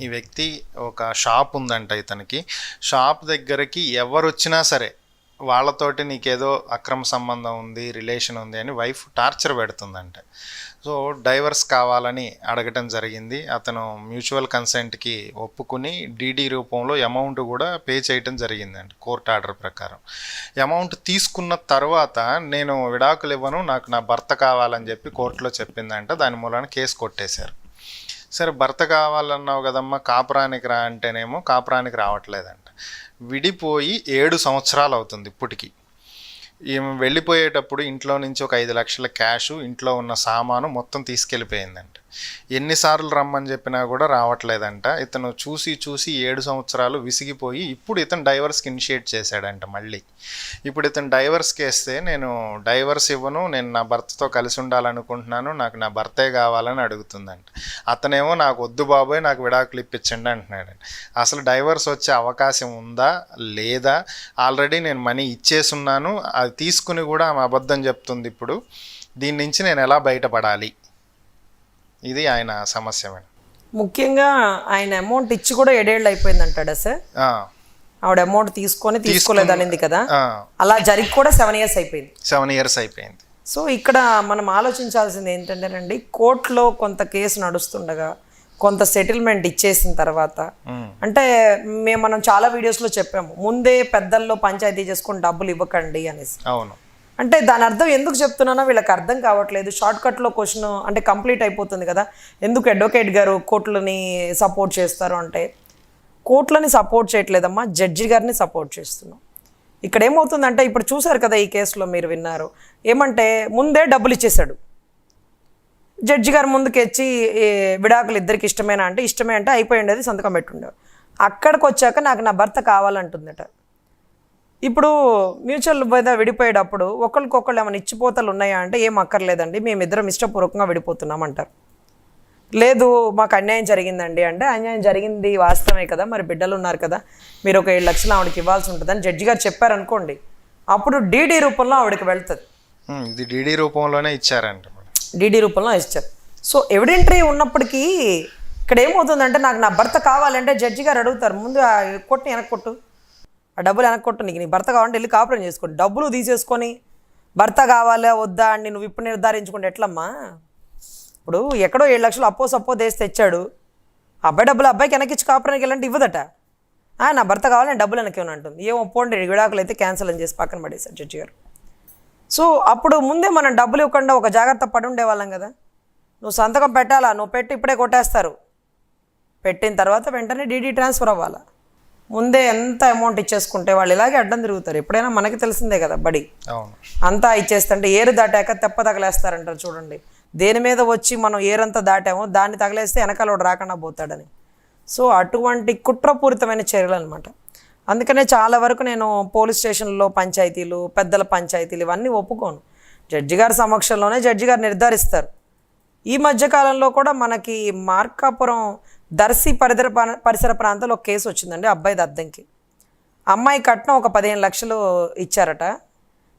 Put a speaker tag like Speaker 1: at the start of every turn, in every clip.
Speaker 1: ఈ వ్యక్తి ఒక షాప్ ఉందంట ఇతనికి. షాప్ దగ్గరికి ఎవరు వచ్చినా సరే వాళ్ళతోటి నీకేదో అక్రమ సంబంధం ఉంది రిలేషన్ ఉంది అని వైఫ్ టార్చర్ పెడుతుందంట. సో డైవర్స్ కావాలని అడగటం జరిగింది. అతను మ్యూచువల్ కన్సెంట్కి ఒప్పుకుని డీడీ రూపంలో అమౌంట్ కూడా పే చేయటం జరిగిందండి కోర్ట్ ఆర్డర్ ప్రకారం. అమౌంట్ తీసుకున్న తర్వాత నేను విడాకులు ఇవ్వను నాకు నా భర్త కావాలని చెప్పి కోర్టులో చెప్పిందంట. దాని మూలాన కేసు కొట్టేశారు. సరే భర్త కావాలన్నావు కదమ్మా కాపురానికి రా అంటేనేమో కాపురానికి రావట్లేదంట. విడిపోయి ఏడు సంవత్సరాలు అవుతుంది ఇప్పటికి. ఈమె వెళ్ళిపోయేటప్పుడు ఇంట్లో నుంచి ఒక ఐదు లక్షల క్యాష్ ఇంట్లో ఉన్న సామాను మొత్తం తీసుకెళ్ళిపోయిందంట. ఎన్నిసార్లు రమ్మని చెప్పినా కూడా రావట్లేదంట. ఇతను చూసి చూసి ఏడు సంవత్సరాలు విసిగిపోయి ఇప్పుడు ఇతను డైవర్స్కి ఇనిషియేట్ చేశాడంట మళ్ళీ. ఇప్పుడు ఇతను డైవర్స్కి వేస్తే నేను డైవర్స్ ఇవ్వను నేను నా భర్తతో కలిసి ఉండాలనుకుంటున్నాను నాకు నా భర్తే కావాలని అడుగుతుందంట. అతనేమో నాకు వద్దు బాబోయ్ నాకు విడాకులు ఇప్పించండి అంటున్నాడు. అసలు డైవర్స్ వచ్చే అవకాశం ఉందా? లేదా? ఆల్రెడీ నేను మనీ ఇచ్చేసున్నాను అది తీసుకుని కూడా ఆమె అబద్ధం చెప్తుంది ఇప్పుడు. దీని నుంచి నేను ఎలా బయటపడాలి? ఇది ఆయన సమస్య మేడం.
Speaker 2: ముఖ్యంగా ఆయన అమౌంట్ ఇచ్చి కూడా ఏడేళ్ళు అయిపోయింది అంటాడా సార్ ఆవిడ అమౌంట్ తీసుకొని తీసుకోలేదనింది కదా?
Speaker 1: ఆ,
Speaker 2: అలా జరిగి కూడా సెవెన్ ఇయర్స్ అయిపోయింది.
Speaker 1: సెవెన్ ఇయర్స్ అయిపోయింది.
Speaker 2: సో ఇక్కడ మనం ఆలోచించాల్సింది ఏంటంటేనండి కోర్టులో కొంత కేసు నడుస్తుండగా కొంత సెటిల్మెంట్ ఇచ్చేసిన తర్వాత అంటే మేము మనం చాలా వీడియోస్లో చెప్పాము ముందే పెద్దల్లో పంచాయతీ చేసుకొని డబ్బులు ఇవ్వకండి అనేసి.
Speaker 1: అవును.
Speaker 2: అంటే దాని అర్థం ఎందుకు చెప్తున్నానో వీళ్ళకి అర్థం కావట్లేదు. షార్ట్ కట్లో క్వశ్చన్ అంటే కంప్లీట్ అయిపోతుంది కదా. ఎందుకు అడ్వకేట్ గారు కోర్టులని సపోర్ట్ చేస్తారు అంటే కోర్టులని సపోర్ట్ చేయట్లేదమ్మా జడ్జి గారిని సపోర్ట్ చేస్తున్నాం. ఇక్కడ ఏమవుతుందంటే ఇప్పుడు చూసారు కదా ఈ కేసులో మీరు విన్నారు. ఏమంటే ముందే డబ్బులు ఇచ్చేశాడు. జడ్జి గారు ముందుకు వచ్చి విడాకులు ఇద్దరికి ఇష్టమేనా? అంటే ఇష్టమే అంటే అయిపోయి ఉండేది సంతకం పెట్టుండేవారు అక్కడికి వచ్చాక నాకు నా భర్త కావాలంటుందట. ఇప్పుడు మ్యూచువల్ మీద విడిపోయేటప్పుడు ఒకరికొకళ్ళు ఏమైనా ఇచ్చిపోతలు ఉన్నాయా అంటే ఏం అక్కర్లేదండి. మేమిద్దరం ఇష్టపూర్వకంగా విడిపోతున్నాం అంటారు లేదు మాకు అన్యాయం జరిగిందండి అంటే అన్యాయం జరిగింది వాస్తవమే కదా మరి బిడ్డలు ఉన్నారు కదా. మీరు ఒక ఏడు లక్షలు ఆవిడకి ఇవ్వాల్సి ఉంటుందని జడ్జి గారు చెప్పారనుకోండి అప్పుడు డీడీ రూపంలో ఆవిడకి వెళ్తుంది.
Speaker 1: ఇది డీడీ రూపంలోనే ఇచ్చారంట. మేడం
Speaker 2: డీడీ రూపంలో ఇచ్చారు. సో ఎవిడెంటరీ ఉన్నప్పటికీ ఇక్కడ ఏమవుతుందంటే నాకు నా భర్త కావాలంటే జడ్జి గారు అడుగుతారు ముందు కొట్టు వెనక్కి కొట్టు. ఆ డబ్బులు వెనక్కి కొట్టు నీకు నీ భర్త కావాలంటే వెళ్ళి కాపురం చేసుకోండి డబ్బులు తీసేసుకొని భర్త కావాలా వద్దా అని నువ్వు ఇప్పుడు నిర్ధారించుకుంటే ఎట్లమ్మా? ఇప్పుడు ఎక్కడో ఏడు లక్షలు అప్పో సప్పో దేసి తెచ్చాడు. అబ్బాయి డబ్బులు అబ్బాయికి వెనకిచ్చి కాపురానికి వెళ్ళంటే ఇవ్వదట. నా భర్త కావాలని డబ్బులు వెనక్కి ఇవ్వను అంటుంది. ఏమో పోండి విడాకులు అయితే క్యాన్సిల్ అని చేసి పక్కన పడేశారు జడ్జి గారు. సో అప్పుడు ముందే మనం డబ్బులు ఇవ్వకుండా ఒక జాగ్రత్త పడి ఉండేవాళ్ళం కదా. నువ్వు సంతకం పెట్టాలా? నువ్వు పెట్టి ఇప్పుడే కొట్టేస్తారు. పెట్టిన తర్వాత వెంటనే డీడీ ట్రాన్స్ఫర్ అవ్వాలా? ముందే ఎంత అమౌంట్ ఇచ్చేసుకుంటే వాళ్ళు ఇలాగే అడ్డం తిరుగుతారు. ఎప్పుడైనా మనకి తెలిసిందే కదా బడి. అంతా ఇచ్చేస్తుంటే ఏరు దాటాక తెప్ప తగలేస్తారంటారు చూడండి. దేని మీద వచ్చి మనం ఏరంతా దాటామో దాన్ని తగలేస్తే వెనకాల రాకుండా పోతాడని. సో అటువంటి కుట్రపూరితమైన చర్యలు అనమాట అందుకనే చాలా వరకు నేను పోలీస్ స్టేషన్లో పంచాయతీలు పెద్దల పంచాయతీలు ఇవన్నీ ఒప్పుకోను. జడ్జి గారి సమక్షంలోనే జడ్జి గారు నిర్ధారిస్తారు. ఈ మధ్యకాలంలో కూడా మనకి మార్కాపురం దర్శి పరిధర ప్రా- పరిసర ప్రాంతంలో ఒక కేసు వచ్చిందండి అబ్బాయి అద్దంకి అమ్మాయి కట్నం ఒక పదిహేను లక్షలు ఇచ్చారట.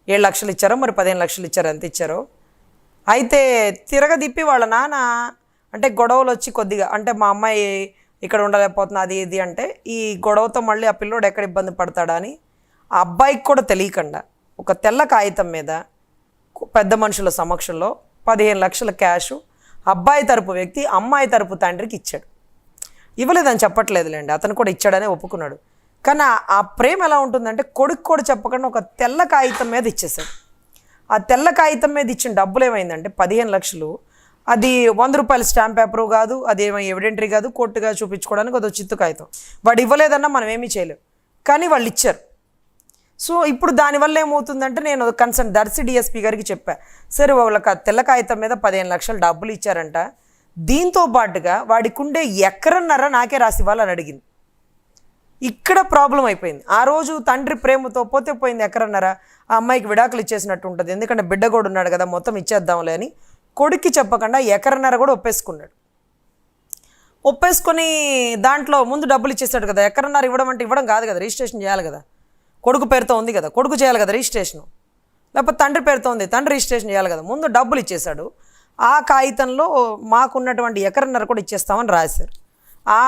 Speaker 2: ఏడు లక్షలు ఇచ్చారో మరి పదిహేను లక్షలు ఇచ్చారు ఎంత ఇచ్చారో. అయితే తిరగదిప్పి వాళ్ళ నాన్న అంటే గొడవలు వచ్చి కొద్దిగా అంటే మా అమ్మాయి ఇక్కడ ఉండలేకపోతుంది అది ఇది అంటే ఈ గొడవతో మళ్ళీ ఆ పిల్లోడు ఎక్కడ ఇబ్బంది పడతాడా అని ఆ అబ్బాయికి కూడా తెలియకుండా. ఒక తెల్ల కాగితం మీద పెద్ద మనుషుల సమక్షంలో పదిహేను లక్షల క్యాష్ అబ్బాయి తరపు వ్యక్తి అమ్మాయి తరపు తండ్రికి ఇచ్చాడు. ఇవ్వలేదని చెప్పట్లేదులేండి. అతను కూడా ఇచ్చాడనే ఒప్పుకున్నాడు. కానీ ఆ- ప్రేమ ఎలా ఉంటుందంటే కొడుకు కూడా చెప్పకుండా ఒక తెల్ల కాగితం మీద ఇచ్చేసాడు ఆ తెల్ల కాగితం మీద ఇచ్చిన డబ్బులు ఏమైందంటే పదిహేను లక్షలు. అది వంద రూపాయల స్టాంప్ పేపరు కాదు అది ఏమైనా ఎవిడెంటరీ కాదు కోర్టుగా చూపించుకోవడానికి అది చిత్తు కాగితం. వాడు ఇవ్వలేదన్నా మనం ఏమీ చేయలేం. కానీ వాళ్ళు ఇచ్చారు. సో ఇప్పుడు దానివల్ల ఏమవుతుందంటే నేను కన్సర్న్ దర్శి డిఎస్పీ గారికి చెప్పాను సరే వాళ్ళకి ఆ తెల్ల కాగితం మీద పదిహేను లక్షలు డబ్బులు ఇచ్చారంట. దీంతో పాటుగా వాడికుండే ఎక్కరన్నర నాకే రాసి ఇవ్వాలని అడిగింది. ఇక్కడ ప్రాబ్లం అయిపోయింది. ఆ రోజు తండ్రి ప్రేమతో పోతే పోయింది ఎక్కరన్నారా ఆ అమ్మాయికి విడాకులు ఇచ్చేసినట్టు ఉంటుంది ఎందుకంటే బిడ్డ కూడా ఉన్నాడు కదా మొత్తం ఇచ్చేద్దాంలే అని కొడుక్కి చెప్పకుండా ఎకరన్నర కూడా ఒప్పేసుకున్నాడు. ఒప్పేసుకొని దాంట్లో ముందు డబ్బులు ఇచ్చేసాడు కదా ఎక్కడన్నారు ఇవ్వడం అంటే ఇవ్వడం కాదు కదా రిజిస్ట్రేషన్ చేయాలి కదా. కొడుకు పేరుతో ఉంది కదా కొడుకు చేయాలి కదా రిజిస్ట్రేషన్. లేకపోతే తండ్రి పేరుతో ఉంది తండ్రి రిజిస్ట్రేషన్ చేయాలి కదా ముందు డబ్బులు ఇచ్చేశాడు ఆ కాగితంలో మాకున్నటువంటి ఎకరన్నర కూడా ఇచ్చేస్తామని రాశారు. ఆ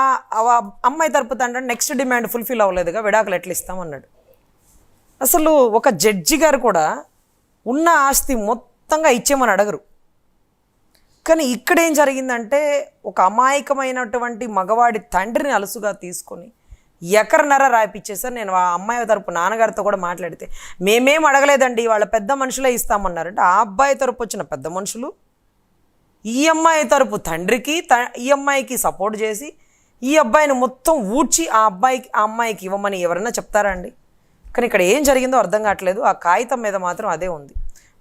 Speaker 2: అమ్మాయి తరపు తండ్రి నెక్స్ట్ డిమాండ్ ఫుల్ఫిల్ అవ్వలేదుగా విడాకులు ఎట్లా ఇస్తామన్నాడు. అసలు ఒక జడ్జి గారు కూడా ఉన్న ఆస్తి మొత్తంగా ఇచ్చేమని అడగరు. కానీ ఇక్కడ ఏం జరిగిందంటే ఒక అమాయకమైనటువంటి మగవాడి తండ్రిని అలసుగా తీసుకొని ఎకరన్నర రాయిపించేసారు నేను ఆ అమ్మాయి తరపు నాన్నగారితో కూడా మాట్లాడితే మేమేం అడగలేదండి వాళ్ళ పెద్ద మనుషులే ఇస్తామన్నారంటే ఆ అబ్బాయి తరపు వచ్చిన పెద్ద మనుషులు ఈ అమ్మాయి తరపు తండ్రికి త ఈ అమ్మాయికి సపోర్ట్ చేసి ఈ అబ్బాయిని మొత్తం ఊడ్చి ఆ అబ్బాయికి ఆ అమ్మాయికి ఇవ్వమని ఎవరైనా చెప్తారా అండి? కానీ ఇక్కడ ఏం జరిగిందో అర్థం కావట్లేదు. ఆ కాగితం మీద మాత్రం అదే ఉంది.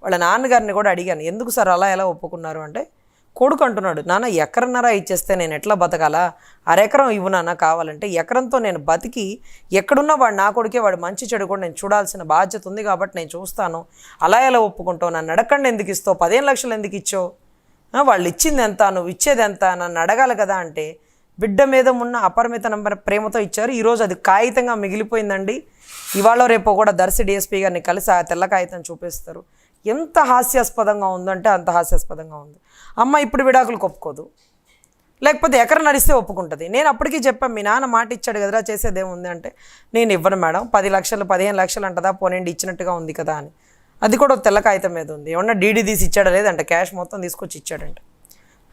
Speaker 2: వాళ్ళ నాన్నగారిని కూడా అడిగాను ఎందుకు సార్ అలా ఎలా ఒప్పుకున్నారు? అంటే కొడుకు అంటున్నాడు నాన్న ఎకరన్నరా ఇచ్చేస్తే నేను ఎట్లా బతకాలా? అరెకరం ఇవ్వు నాన్న కావాలంటే ఎకరంతో నేను బతికి ఎక్కడున్నా వాడు నా కొడుకే వాడు మంచి చెడు కూడా నేను చూడాల్సిన బాధ్యత ఉంది కాబట్టి నేను చూస్తాను. అలా ఎలా ఒప్పుకుంటావు? నన్ను అడగండి ఎందుకు ఇస్తావు? పదిహేను లక్షలు ఎందుకు ఇచ్చావు? వాళ్ళు ఇచ్చింది ఎంత నువ్వు ఇచ్చేది ఎంత నన్ను అడగాలి కదా అంటే బిడ్డ మీద ఉన్న అపరిమిత నంబర్ ప్రేమతో ఇచ్చారు. ఈరోజు అది కాగితంగా మిగిలిపోయిందండి. ఇవాళ రేపు కూడా దర్శి డిఎస్పీ గారిని కలిసి ఆ తెల్ల కాగితం చూపిస్తారు. ఎంత హాస్యాస్పదంగా ఉందంటే అంత హాస్యాస్పదంగా ఉంది. అమ్మ ఇప్పుడు విడాకులు ఒప్పుకోదు. లేకపోతే ఎక్కడ నడిస్తే ఒప్పుకుంటుంది. నేను అప్పటికీ చెప్పాను మీ నాన్న మాట ఇచ్చాడు కదరా చేసేది ఏముంది? అంటే నేను ఇవ్వను మేడం. పది లక్షలు పదిహేను లక్షలు అంటదా? పోనండి ఇచ్చినట్టుగా ఉంది కదా అని. అది కూడా తెల్ల కాగితం మీద ఉంది. ఏమన్నా డీడీ తీసి ఇచ్చాడా లేదంటే? క్యాష్ మొత్తం తీసుకొచ్చి ఇచ్చాడంట.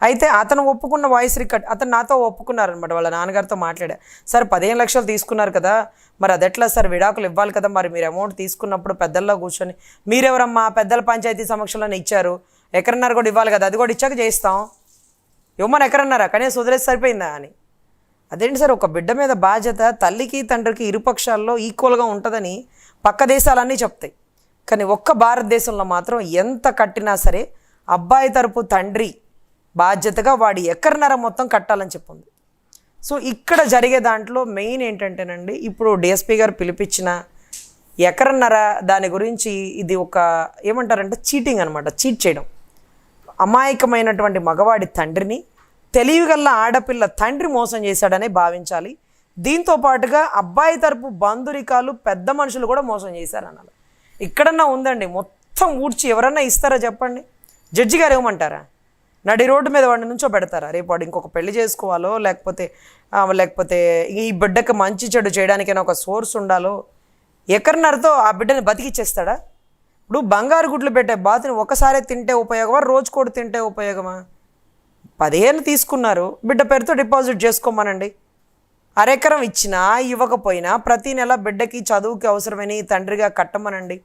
Speaker 2: అయితే అతను ఒప్పుకున్న వాయిస్ రికార్డ్ అతను నాతో ఒప్పుకున్నారనమాట వాళ్ళ నాన్నగారితో మాట్లాడా. సార్ పదిహేను లక్షలు తీసుకున్నారు కదా. మరి అది ఎట్లా సార్? విడాకులు ఇవ్వాలి కదా. మరి మీరు అమౌంట్ తీసుకున్నప్పుడు పెద్దల్లో కూర్చొని మీరెవరమ్మా? పెద్దల పంచాయతీ సమక్షంలోనే ఇచ్చారు. ఎకరన్నర కూడా ఇవ్వాలి కదా. అది కూడా ఇచ్చాక చేయిస్తాం. ఇవ్వమని ఎకరన్నారా? కనీసం వదిలేసి సరిపోయిందా? అని. అదేంటి సార్? ఒక బిడ్డ మీద బాధ్యత తల్లికి తండ్రికి ఇరుపక్షాల్లో ఈక్వల్గా ఉంటుందని పక్క దేశాలన్నీ చెప్తాయి. కానీ ఒక్క భారతదేశంలో మాత్రం ఎంత కట్టినా సరే అబ్బాయి తరపు తండ్రి బాధ్యతగా వాడి ఎకరన్నర మొత్తం కట్టాలని చెప్పింది. సో ఇక్కడ జరిగే దాంట్లో మెయిన్ ఏంటంటేనండి ఇప్పుడు డిఎస్పీ గారు పిలిపించిన ఎకరన్నర దాని గురించి ఇది ఒక ఏమంటారంటే చీటింగ్ అనమాట చీట్ చేయడం. అమాయకమైనటువంటి మగవాడి తండ్రిని తెలివిగల్ల ఆడపిల్ల తండ్రి మోసం చేశాడనే భావించాలి. దీంతో పాటుగా అబ్బాయి తరపు బంధురికాలు పెద్ద మనుషులు కూడా మోసం చేశారు అనాలి ఇక్కడన్నా ఉందండి. మొత్తం ఊడ్చి ఎవరన్నా ఇస్తారా చెప్పండి? జడ్జి గారు ఏమంటారా? నడి రోడ్డు మీద వాడిని నుంచో పెడతారా? రేపు వాడు ఇంకొక పెళ్ళి చేసుకోవాలో లేకపోతే లేకపోతే ఈ బిడ్డకి మంచి చెడు చేయడానికైనా ఒక సోర్స్ ఉండాలో? ఎకర్నర్తో ఆ బిడ్డని బతికిచ్చేస్తాడా? ఇప్పుడు బంగారు గుడ్లు పెట్టే బాతుని ఒకసారి తింటే ఉపయోగమా? రోజు కూడా తింటే ఉపయోగమా? పదిహేను తీసుకున్నారు. బిడ్డ పేరుతో డిపాజిట్ చేసుకోమనండి. అరెకరం ఇచ్చినా ఇవ్వకపోయినా ప్రతి నెల బిడ్డకి చదువుకి అవసరమైన తండ్రిగా కట్టమనండి.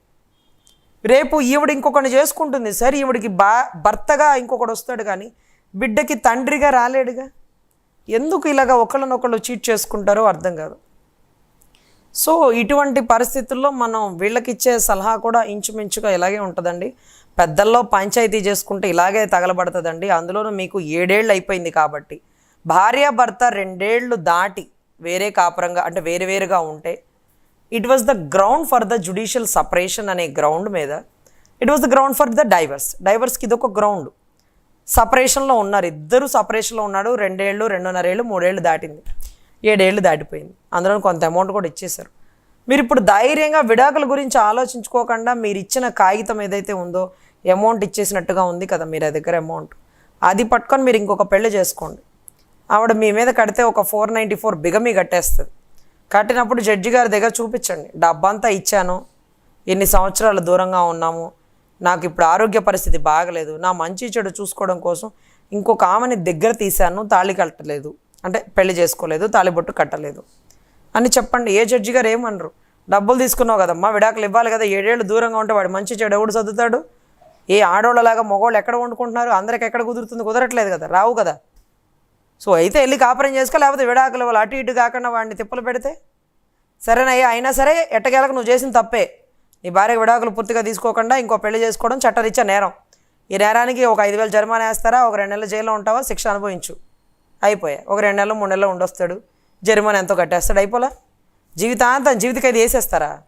Speaker 2: రేపు ఈవిడ ఇంకొకటి చేసుకుంటుంది. సరే ఈవిడికి బా భర్తగా ఇంకొకడు వస్తాడు కానీ బిడ్డకి తండ్రిగా రాలేడుగా? ఎందుకు ఇలాగా ఒకళ్ళనొకళ్ళు చీట్ చేసుకుంటారో అర్థం కాదు. సో ఇటువంటి పరిస్థితుల్లో మనం వీళ్ళకిచ్చే సలహా కూడా ఇంచుమించుగా ఇలాగే ఉంటుందండి. పెద్దల్లో పంచాయతీ చేసుకుంటే ఇలాగే తగలబడుతుందండి. అందులోనూ మీకు ఏడేళ్ళు అయిపోయింది కాబట్టి. భార్య భర్త రెండేళ్ళు దాటి వేరే కాపురంగా అంటే వేరు వేరుగా ఉంటే it was the ground for the judicial separation అనే గ్రౌండ్ మీద it was the ground for the divorce డైవర్స్కి ఇది ఒక గ్రౌండ్ సపరేషన్లో ఉన్నారు. ఇద్దరు సపరేషన్లో ఉన్నాడు. రెండేళ్ళు రెండున్నరేళ్ళు మూడేళ్ళు దాటింది. ఏడేళ్ళు దాటిపోయింది. అందులో కొంత అమౌంట్ కూడా ఇచ్చేశారు. మీరు ఇప్పుడు ధైర్యంగా విడాకుల గురించి ఆలోచించుకోకుండా మీరు ఇచ్చిన కాగితం ఏదైతే ఉందో అమౌంట్ ఇచ్చేసినట్టుగా ఉంది కదా మీ దగ్గర అమౌంట్ అది పట్టుకొని మీరు ఇంకొక పెళ్ళి చేసుకోండి. ఆవిడ మీ మీద కడితే ఒక ఫోర్ నైంటీ ఫోర్ బిగమీ కట్టేస్తుంది. కట్టినప్పుడు జడ్జి గారి దగ్గర చూపించండి. డబ్బంతా ఇచ్చాను. ఎన్ని సంవత్సరాలు దూరంగా ఉన్నాము. నాకు ఇప్పుడు ఆరోగ్య పరిస్థితి బాగలేదు. నా మంచి చెడు చూసుకోవడం కోసం ఇంకొక ఆమెని దగ్గర తీశాను. తాళి కట్టలేదు. అంటే పెళ్ళి చేసుకోలేదు. తాళిబొట్టు కట్టలేదు. అని చెప్పండి. ఏ జడ్జి గారు ఏమనరు? డబ్బులు తీసుకున్నావు కదమ్మా. విడాకులు ఇవ్వాలి కదా. ఏడేళ్ళు దూరంగా ఉంటే వాడు మంచి చెడు ఎవడు చదువుతాడు? ఏ ఆడవాళ్ళలాగా మగవాళ్ళు ఎక్కడ వండుకుంటున్నారు? అందరికి ఎక్కడ కుదురుతుంది? కుదరట్లేదు కదా. రావు కదా. సో అయితే వెళ్ళి కాపురం చేసుకో లేకపోతే విడాకులు వాళ్ళు అటు ఇటు కాకుండా వాడిని తిప్పలు పెడితే? సరేనయ్యా అయినా సరే ఎట్టకేలకు నువ్వు చేసిన తప్పే. నీ భార్య విడాకులు పూర్తిగా తీసుకోకుండా ఇంకో పెళ్ళి చేసుకోవడం చట్టరీత్యా నేరం. ఈ నేరానికి ఒక ఐదు వేలు జరిమానా వేస్తారా? ఒక రెండు నెలల జైల్లో ఉంటావా? శిక్ష అనుభవించు. అయిపోయా. ఒక రెండు నెలలు మూడు నెలలు ఉండొస్తాడు. జరిమానా ఎంతో కట్టేస్తాడు. అయిపోలా? జీవితాంతం జీవిత ఖైదీ వేసేస్తారా?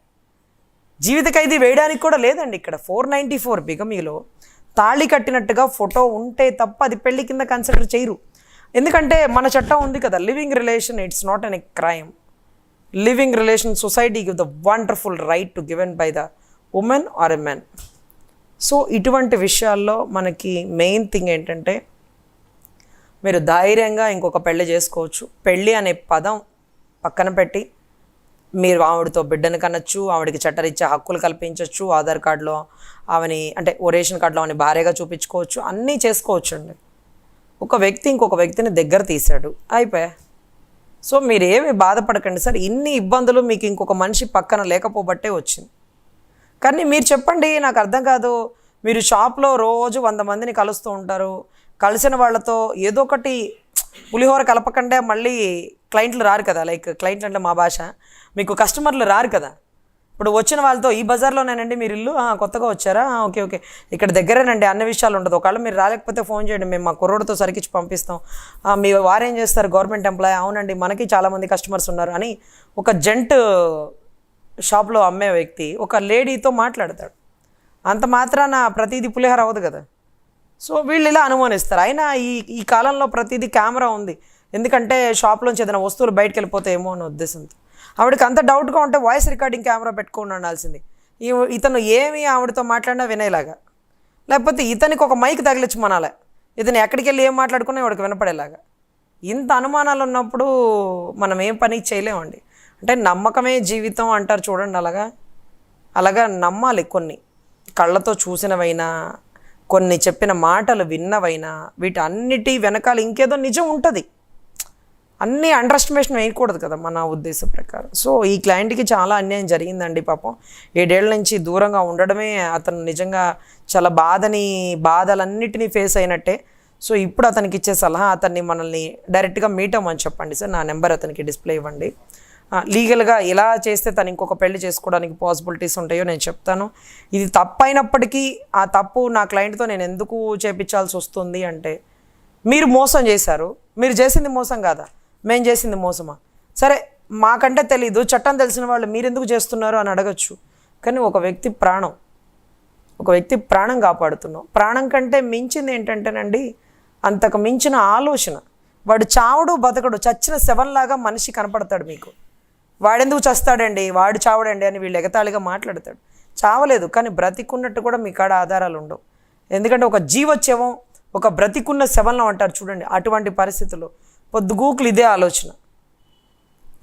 Speaker 2: జీవిత ఖైదీ వేయడానికి కూడా లేదండి ఇక్కడ. ఫోర్ నైంటీ ఫోర్ బిగమీలో తాళి కట్టినట్టుగా ఫోటో ఉంటే తప్ప అది పెళ్ళి కింద కన్సిడర్ చేయరు. ఎందుకంటే మన చట్టం ఉంది కదా living relation it's not an a crime living relation society give the wonderful right to given by the women or a men so ఇటువంటి విషయాల్లో మనకి మెయిన్ థింగ్ ఏంటంటే మీరు ధైర్యంగా ఇంకొక పెళ్ళి చేసుకోవచ్చు. పెళ్ళి అనే పదం పక్కన పెట్టి మీరు ఆవిడతో బిడ్డను కనొచ్చు ఆవిడకి చట్టరిచ్చే హక్కులు కల్పించవచ్చు ఆధార్ కార్డులో ఆమెని అంటే ఓ రేషన్ కార్డులో ఆమెని భార్యగా చూపించుకోవచ్చు అన్నీ చేసుకోవచ్చు అండి ఒక వ్యక్తి ఇంకొక వ్యక్తిని దగ్గర తీశాడు. అయిపోయా? సో మీరేమి బాధపడకండి సార్. ఇన్ని ఇబ్బందులు మీకు ఇంకొక మనిషి పక్కన లేకపోబట్టే వచ్చింది. కానీ మీరు చెప్పండి నాకు అర్థం కాదు. మీరు షాప్లో రోజు వంద మందిని కలుస్తూ ఉంటారు. కలిసిన వాళ్ళతో ఏదో ఒకటి పులిహోర కలపకుండా మళ్ళీ క్లయింట్లు రారు కదా. లైక్ క్లయింట్లు అంటే మా భాష. మీకు కస్టమర్లు రారు కదా. ఇప్పుడు వచ్చిన వాళ్ళతో ఈ బజార్లోనేనండి మీరు ఇల్లు? కొత్తగా వచ్చారా? Okay okay. ఇక్కడ దగ్గరేనండి అన్ని విషయాలు ఉండదు. ఒకవేళ మీరు రాలేకపోతే ఫోన్ చేయండి మేము మా కుర్రోడితో సరికిచ్చి పంపిస్తాం. మీ వారేం చేస్తారు? Government employee? అవునండి మనకి చాలామంది కస్టమర్స్ ఉన్నారు అని ఒక జెంట్ షాప్లో అమ్మే వ్యక్తి ఒక లేడీతో మాట్లాడతాడు. అంత మాత్రాన ప్రతిదీ పులిహోర అవ్వదు కదా. సో వీళ్ళు ఇలా అనుమానిస్తారు. అయినా ఈ ఈ కాలంలో ప్రతిదీ కెమెరా ఉంది. ఎందుకంటే షాప్లోంచి ఏదైనా వస్తువులు బయటకు వెళ్ళిపోతాయేమో అనే ఉద్దేశంతో. ఆవిడకి అంత డౌట్గా ఉంటే వాయిస్ రికార్డింగ్ కెమెరా పెట్టుకుని ఉండాల్సింది. ఇతను ఏమి ఆవిడతో మాట్లాడినా వినేలాగా. లేకపోతే ఇతనికి ఒక మైక్ తగిలించి మనాలే ఇతను ఎక్కడికి వెళ్ళి ఏం మాట్లాడుకున్నా ఇవాడికి వినపడేలాగా. ఇంత అనుమానాలు ఉన్నప్పుడు మనం ఏం పని చేయలేమండి. అంటే నమ్మకమే జీవితం అంటారు చూడండి అలాగా. అలాగా నమ్మాలి కొన్ని. కళ్ళతో చూసినవైనా కొన్ని చెప్పిన మాటలు విన్నవైనా వీటన్నిటి వెనకాల ఇంకేదో నిజం ఉంటుంది. అన్నీ అండర్ ఎస్టిమేషన్ వేయకూడదు కదా మన ఉద్దేశం ప్రకారం. సో ఈ క్లయింట్కి చాలా అన్యాయం జరిగిందండి పాపం. ఏడేళ్ళ నుంచి దూరంగా ఉండడమే అతను నిజంగా చాలా బాధని బాధలన్నిటినీ ఫేస్ అయినట్టే. సో ఇప్పుడు అతనికి ఇచ్చే సలహా అతన్ని మనల్ని డైరెక్ట్గా మీట్ అవ్వమని చెప్పండి సార్. నా నెంబర్ అతనికి డిస్ప్లే ఇవ్వండి. లీగల్గా ఎలా చేస్తే తను ఇంకొక పెళ్ళి చేసుకోవడానికి పాసిబిలిటీస్ ఉంటాయో నేను చెప్తాను. ఇది తప్పైనప్పటికీ ఆ తప్పు నా క్లయింట్తో నేను ఎందుకు చేపించాల్సి వస్తుంది అంటే మీరు మోసం చేశారు. మీరు చేసింది మోసం కాదా? మేము చేసింది మోసమా? సరే మాకంటే తెలీదు చట్టం తెలిసిన వాళ్ళు మీరెందుకు చేస్తున్నారు అని అడగచ్చు. కానీ ఒక వ్యక్తి ప్రాణం ఒక వ్యక్తి ప్రాణం కాపాడుతున్నాం. ప్రాణం కంటే మించింది ఏంటంటేనండి అంతకు మించిన ఆలోచన. వాడు చావడు బతకడు చచ్చిన శవంలాగా మనిషి కనపడతాడు మీకు. వాడెందుకు చస్తాడండి? వాడు చావడండి అని వీళ్ళు ఎగతాళిగా మాట్లాడతాడు. చావలేదు కానీ బ్రతికున్నట్టు కూడా మీ కాడ ఆధారాలు ఉండవు. ఎందుకంటే ఒక జీవోత్సవం ఒక బ్రతికున్న శవంలో అంటారు చూడండి అటువంటి పరిస్థితుల్లో. పొద్దుగూకులు ఇదే ఆలోచన.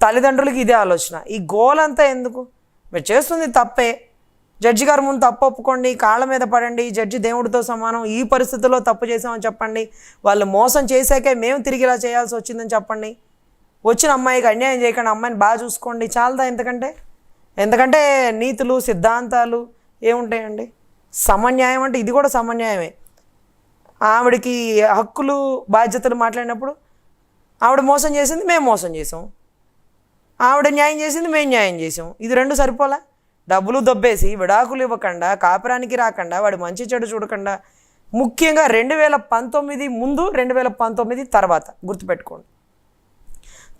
Speaker 2: తల్లిదండ్రులకి ఇదే ఆలోచన. ఈ గోల్ అంతా ఎందుకు? మీరు చేస్తుంది తప్పే. జడ్జి గారి ముందు తప్పు ఒప్పుకోండి కాళ్ళ మీద పడండి జడ్జి దేవుడితో సమానం ఈ పరిస్థితుల్లో తప్పు చేసామని చెప్పండి. వాళ్ళు మోసం చేశాకే మేము తిరిగి ఇలా చేయాల్సి వచ్చిందని చెప్పండి. వచ్చిన అమ్మాయికి అన్యాయం చేయకుండా అమ్మాయిని బాగా చూసుకోండి. చాలదా ఎందుకంటే? ఎందుకంటే నీతులు సిద్ధాంతాలు ఏముంటాయండి? సమన్యాయం అంటే ఇది కూడా సమన్యాయమే. ఆవిడకి హక్కులు బాధ్యతలు మాట్లాడినప్పుడు ఆవిడ మోసం చేసింది మేము మోసం చేసాం. ఆవిడ న్యాయం చేసింది మేము న్యాయం చేసాం. ఇది రెండు సరిపోలా? డబ్బులు దొబ్బేసి విడాకులు ఇవ్వకుండా కాపురానికి రాకుండా వాడు మంచి చెడు చూడకుండా ముఖ్యంగా రెండు వేల పంతొమ్మిది ముందు రెండు వేల పంతొమ్మిది తర్వాత గుర్తుపెట్టుకోండి.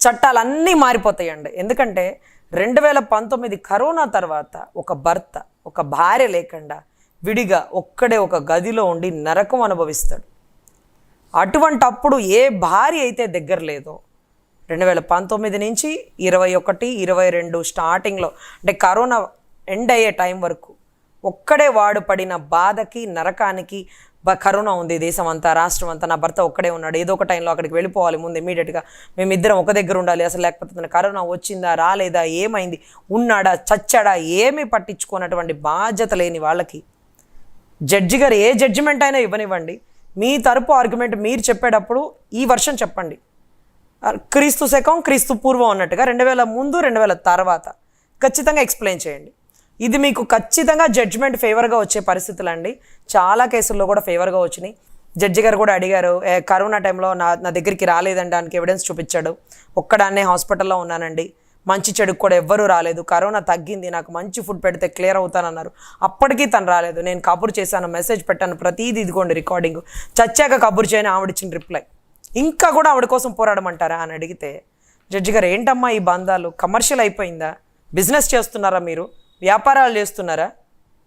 Speaker 2: చట్టాలన్నీ మారిపోతాయండి. ఎందుకంటే రెండు వేల పంతొమ్మిది కరోనా తర్వాత ఒక భర్త ఒక భార్య లేకుండా విడిగా ఒక్కడే ఒక గదిలో ఉండి నరకం అనుభవిస్తాడు. అటువంటప్పుడు ఏ భార్య అయితే దగ్గర లేదో రెండు వేల పంతొమ్మిది నుంచి ఇరవై ఒకటి ఇరవై రెండు స్టార్టింగ్లో అంటే కరోనా ఎండ్ అయ్యే టైం వరకు ఒక్కడే వాడు పడిన బాధకి నరకానికి కరోనా ఉంది. దేశం అంతా రాష్ట్రం అంతా నా భర్త ఒక్కడే ఉన్నాడు. ఏదో ఒక టైంలో అక్కడికి వెళ్ళిపోవాలి ముందు ఇమీడియట్గా మేమిద్దరం ఒక దగ్గర ఉండాలి. అసలు లేకపోతే తన కరోనా వచ్చిందా రాలేదా ఏమైంది ఉన్నాడా చచ్చాడా ఏమీ పట్టించుకోనటువంటి బాధ్యత లేని వాళ్ళకి జడ్జి గారు ఏ జడ్జిమెంట్ అయినా ఇవ్వనివ్వండి. మీ తరపు ఆర్గ్యుమెంట్ మీరు చెప్పేటప్పుడు ఈ వర్షన్ చెప్పండి. క్రీస్తు శకం క్రీస్తు పూర్వం అన్నట్టుగా రెండు వేల ముందు రెండు వేల తర్వాత. ఖచ్చితంగా ఎక్స్ప్లెయిన్ చేయండి. ఇది మీకు ఖచ్చితంగా జడ్జ్మెంట్ ఫేవర్గా వచ్చే పరిస్థితులు అండి చాలా కేసుల్లో కూడా ఫేవర్గా వచ్చినాయి. జడ్జి గారు కూడా అడిగారు కరోనా టైంలో నా నా దగ్గరికి రాలేదండి దానికి ఎవిడెన్స్ చూపించాడు. ఒక్కడాన్నే హాస్పిటల్లో ఉన్నానండి. మంచి చెడుకు కూడా ఎవ్వరూ రాలేదు. కరోనా తగ్గింది నాకు మంచి ఫుడ్ పెడితే క్లియర్ అవుతానన్నారు. అప్పటికీ తను రాలేదు. నేను కబురు చేశాను మెసేజ్ పెట్టాను ప్రతిదీ ఇదిగోండి రికార్డింగ్. చచ్చాక కబురు చేయని ఆవిడిచ్చిన రిప్లై. ఇంకా కూడా ఆవిడ కోసం పోరాడమంటారా అని అడిగితే జడ్జి గారు ఏంటమ్మా ఈ బంధాలు? కమర్షియల్ అయిపోయిందా? బిజినెస్ చేస్తున్నారా మీరు? వ్యాపారాలు చేస్తున్నారా?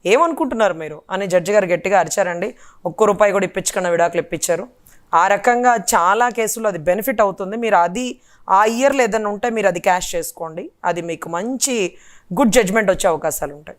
Speaker 2: ఏమనుకుంటున్నారు మీరు? అని జడ్జి గారు గట్టిగా అరిచారండి. ఒక్క రూపాయి కూడా ఇప్పించకుండా విడాకులు ఇప్పించారు. ఆ రకంగా చాలా కేసులు అది బెనిఫిట్ అవుతుంది. మీరు అది ఆ ఇయర్లో ఏదైనా ఉంటే మీరు అది క్యాష్ చేసుకోండి. అది మీకు మంచి గుడ్ జడ్జ్మెంట్ వచ్చే అవకాశాలు ఉంటాయి.